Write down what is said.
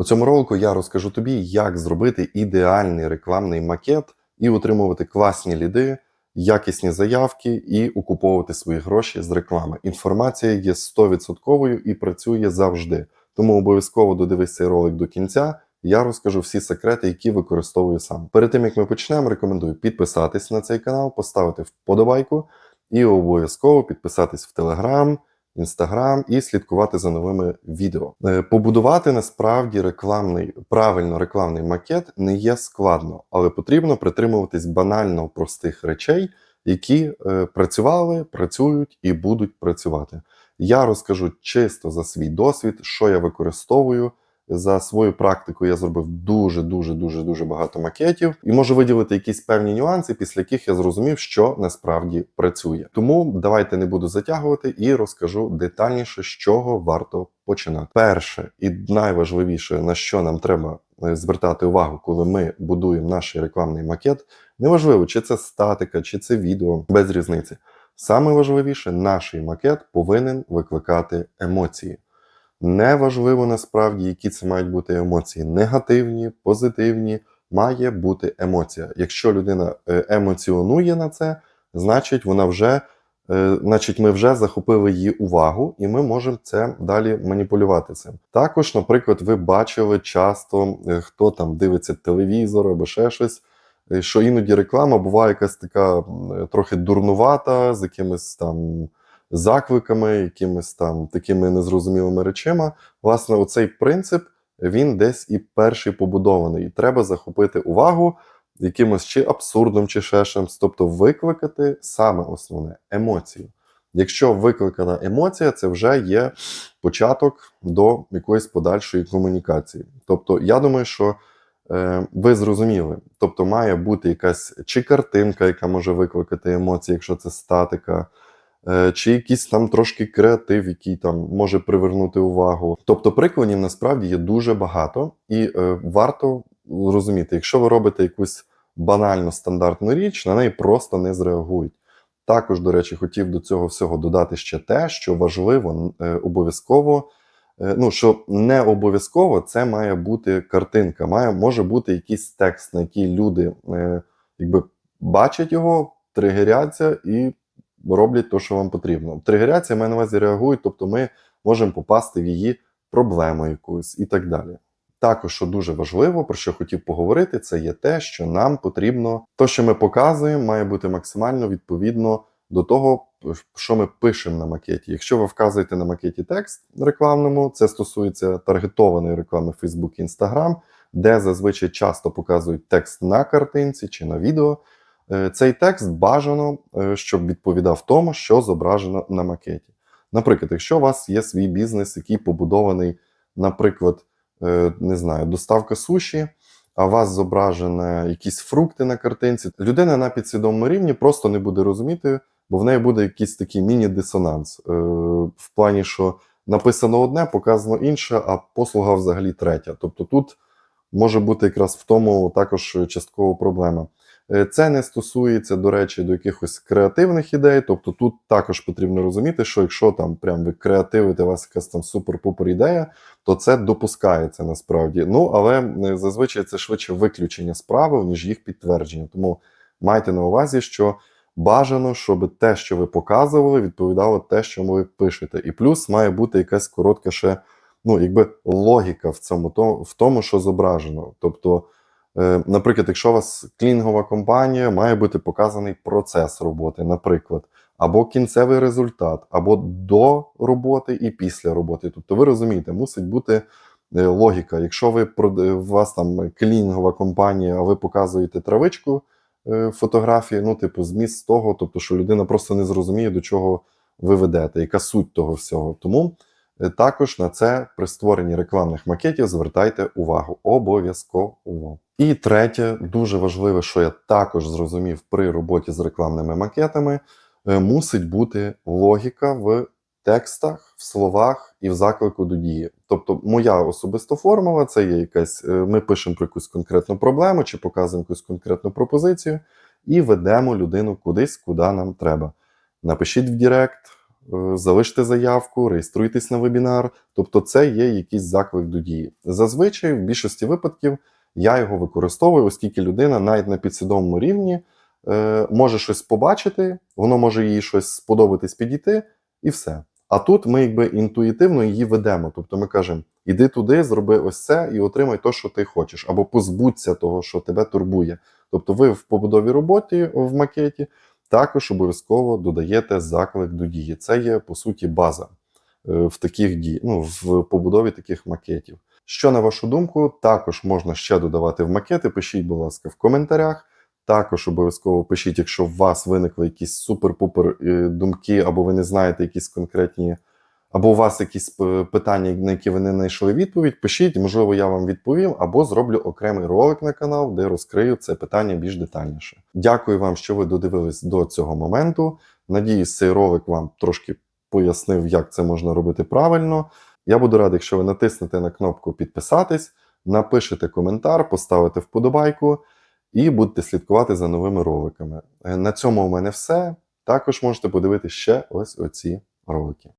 У цьому ролику я розкажу тобі, як зробити ідеальний рекламний макет і отримувати класні ліди, якісні заявки і окуповувати свої гроші з реклами. Інформація є 100% і працює завжди. Тому обов'язково додивись цей ролик до кінця. Я розкажу всі секрети, які використовую сам. Перед тим як ми почнемо, рекомендую підписатись на цей канал, поставити вподобайку і обов'язково підписатись в Телеграм, Інстаграм і слідкувати за новими відео. Е, Побудувати насправді рекламний правильно рекламний макет не є складно, але потрібно притримуватись банально простих речей, які е, працювали, працюють і будуть працювати. Я розкажу чисто за свій досвід, що я використовую. За свою практику я зробив дуже дуже дуже дуже багато макетів і можу виділити якісь певні нюанси, після яких я зрозумів, що насправді працює. Тому давайте не буду затягувати і розкажу детальніше, з чого варто починати. Перше і найважливіше, на що нам треба е, звертати увагу, коли ми будуємо наш рекламний макет, неважливо, чи це статика, чи це відео, без різниці. Саме важливіше, наш макет повинен викликати емоції. Неважливо насправді, які це мають бути емоції: негативні, позитивні. Має бути емоція. Якщо людина е, емоціонує на це, значить вона вже, е, значить, ми вже захопили її увагу, і ми можемо це далі маніпулювати цим. Також, наприклад, ви бачили часто, е, хто там дивиться телевізор або ще щось. Що іноді реклама буває якась така трохи дурнувата, з якимись там закликами, якимись там такими незрозумілими речима. Власне, оцей принцип він десь і перший побудований. І треба захопити увагу якимось чи абсурдом, чи чимось, тобто викликати саме основне емоцію. Якщо викликана емоція, це вже є початок до якоїсь подальшої комунікації. Тобто, я думаю, що е, ви зрозуміли. Тобто, має бути якась чи картинка, яка може викликати емоції, якщо це статика, чи якийсь там трошки креатив, який там може привернути увагу. Тобто прикладів насправді є дуже багато, і е, варто розуміти, якщо ви робите якусь банальну стандартну річ, на неї просто не зреагують. Також, до речі, хотів до цього всього додати ще те, що важливо е, обов'язково. е, Ну, що не обов'язково це має бути картинка, має може бути якийсь текст, на який люди е, якби бачать його, тригеряться і роблять те, що вам потрібно. Тригеряться, маю на увазі реагують, тобто ми можемо попасти в її проблему якусь і так далі. Також, що дуже важливо, про що хотів поговорити, це є те, що нам потрібно, то, що ми показуємо, має бути максимально відповідно до того, що ми пишемо на макеті. Якщо ви вказуєте на макеті текст рекламному, це стосується таргетованої реклами Facebook Instagram, де зазвичай часто показують текст на картинці чи на відео. Е, Цей текст бажано, е, щоб відповідав тому, що зображено на макеті. Наприклад, якщо у вас є свій бізнес, який побудований, наприклад, е, не знаю, доставка суші, а у вас зображені якісь фрукти на картинці, людина на підсвідомому рівні просто не буде розуміти, бо в неї буде якийсь такий міні-дисонанс. В плані, що написано одне, показано інше, а послуга взагалі третя. Тобто тут може бути якраз в тому також частково проблема. Е, Це не стосується, до речі, до якихось креативних ідей. Тобто тут також потрібно розуміти, що якщо там прям ви креативите, у вас якась там супер-пупер ідея, то це допускається насправді. Ну але зазвичай це швидше виключення з правил, ніж їх підтвердження. Тому майте на увазі, що бажано, щоб те, що ви показували, відповідало те, що ви пишете. І плюс має бути якась коротка ще, ну якби логіка в цьому в тому, що зображено. Тобто. Е, Наприклад, якщо у вас клінгова компанія, має бути показаний процес роботи, наприклад, або кінцевий результат, або до роботи і після роботи. Тобто, ви розумієте, мусить бути е, логіка. Якщо ви у вас там клінгова компанія, а ви показуєте травичку е, фотографії, ну, типу, зміст того, тобто, що людина просто не зрозуміє, до чого ви ведете, яка суть того всього. Тому е, також на це при створенні рекламних макетів звертайте увагу. Обов'язково. І третє, дуже важливе, що я також зрозумів при роботі з рекламними макетами, е, мусить бути логіка в текстах, в словах і в заклику до дії. Тобто, моя особиста формула це є якась. е, Ми пишемо про якусь конкретну проблему чи показуємо якусь конкретну пропозицію і ведемо людину кудись, куди нам треба. Напишіть в Директ, залиште заявку, реєструйтесь на вебінар. Тобто, це є якийсь заклик до дії. Зазвичай, в більшості випадків, я його використовую, оскільки людина навіть на підсвідомому рівні е, може щось побачити, воно може їй щось сподобатись підійти, і все. А тут ми якби інтуїтивно її ведемо. Тобто ми кажемо: іди туди, зроби ось це і отримай те, що ти хочеш, або позбудься того, що тебе турбує. Тобто, ви в побудовій роботі в макеті також обов'язково додаєте заклик до дії. Це є по суті база е, в таких дій, ну, в побудові таких макетів. Що на вашу думку, також можна ще додавати в макети. Пишіть, будь ласка, в коментарях. Також обов'язково пишіть, якщо у вас виникли якісь супер-пупер е, думки, або ви не знаєте якісь конкретні, або у вас якісь питання, на які ви не знайшли відповідь. Пишіть, можливо, я вам відповім, або зроблю окремий ролик на канал, де розкрию це питання більш детальніше. Дякую вам, що ви додивились до цього моменту. Надіюсь, цей ролик вам трошки пояснив, як це можна робити правильно. Я буду радий, якщо ви натиснете на кнопку підписатись, напишете коментар, поставите вподобайку і будете слідкувати за новими роликами. Е, На цьому у мене все. Також можете подивитися ще ось оці ролики.